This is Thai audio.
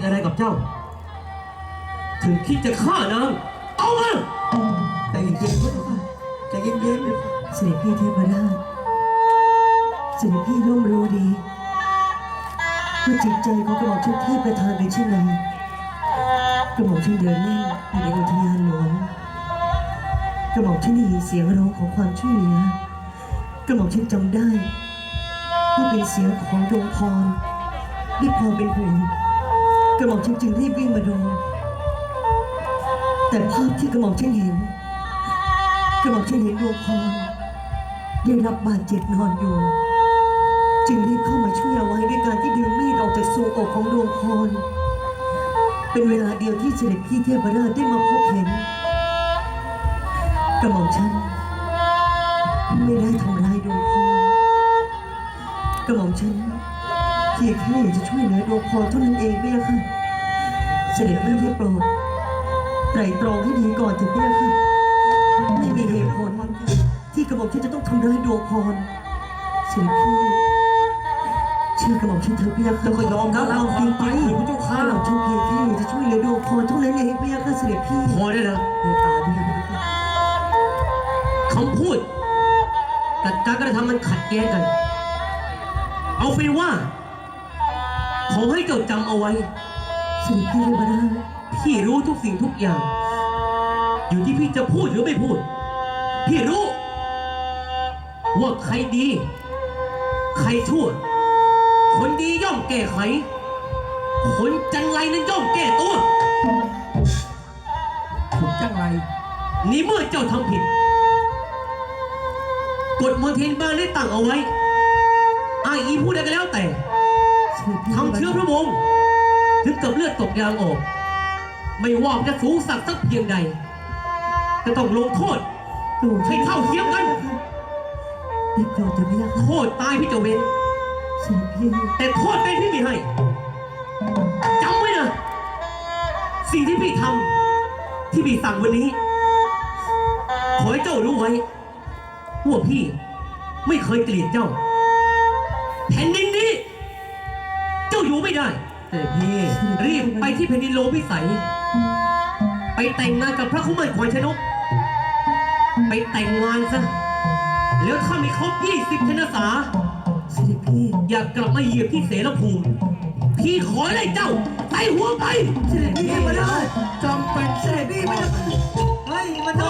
ดอะไรกับเจ้า ถึงคิดจะฆ่านางเอามาใจเย็นๆพระเจ้าค่ะใจเย็นเสด็จพี่เทพราชเสด็จพี่ร่วมรู้ดีว่าจิตใจของกระหม่อมเช่นเทพประธานเป็นเช่นไรกระหม่อมเช่นเดินเล่นอยู่ในอุทยานหลวงกระหม่อมเช่นได้ยินเสียงร้องของความช่วยเหลือกระหม่อมเช่นจำได้ว่าเป็นเสียงของดวงพรด้วยความเป็นห่วง กระหม่อมเช่นจึงรีบวิ่งมาดู แต่ภาพที่กระหม่อมเช่นเห็น กระหม่อมฉันเห็นดวงพรได้รับบาดเจ็บนอนอยู่ จึงรีบเข้ามาช่วยเอาไว้ด้วยการที่ดึงมีดออกจากทรวงอกของดวงพร เป็นเวลาเดียวที่เสด็จพี่เทพราชได้มาพบเห็น กระหม่อมฉันไม่ได้ทำร้ายดวงพรกระหม่อมฉัน พียงแค่อยากจะช่วยเหลือดวงพรเท่านั้นเองไม่ค่ะ เสด็จพี่ได้โปรดไตรตรองให้ดีก่อนเถิดพี่ค่ะไม่มีเหตุผลที่กระหม่อมฉันจะต้องทำร้ายดวงพรเสด็จพี่เชื่อกระหม่อมฉันเถอะพี่ยักษ์เจ้าก็ยอมรับเราความจริงไปๆพระเจ้าค่ะกระหม่อมฉันเพียงแค่อยากจะช่วยเหลือดวงพรเท่านั้นเองพี่ยักษ์เสด็จพี่พอได้แล้วเมตตาด้วยพี่ยักษ์คำพูดกับการกระทำมันขัดแย้งกัน เอาเป็นว่า ขอให้เจ้าจำเอาไว้สด็จพี่เทพราชพี่รู้ทุกสิ่งทุกอย่าง อยู่ที่พี่จะพูดหรือไม่พูด พี่รู้ ว่าใครดี ใครชั่ว คนดีย่อมแก้ไข คนจังไรนั้นย่อมแก้ตัวๆถูกจังไรนี่เมื่อเจ้าทำผิด กฎมนเทนบ้านได้ตั้งเอาไว้อาอีพูดอะไรก็แล้วแต่ ทำเชื้อพระวงศ์ถึงกับเลือดตกยางออก ไม่ว่าจะสูงสักสักเพียงใดจะต้องลงโทษกระหม่อมฉัให้นเท่าเทียมกันได้โปรดเถอะพี่ยักษ์โทษตายพี่จะเว้นเสด็จพี่แต่โทษเป็นพี่ไม่ให้จำไว้นะสิ่งที่พี่ทำที่พี่สั่งวันนี้ ขอให้เจ้ารู้ไว้ว่าพี่ไม่เคยเกลียดเจ้าแผ่นดินนี้เจ้าอยู่ ไม่ได้แต่พี่รีบไปที่แผ่นดินโลพิสัย ไปแต่งงานกับพระคุมันขวัญชนก ไปแต่งงานซะ แล้วถ้าไม่ครบ20พรรษาเสด็จพี่อยากกลับมาเหยียบที่เสรภูมิ พี่ขอให้เจ้าใส่หัวไป เสด็จพี่เทพราชจำเป็นเสด็จพี่ไม่ต้อง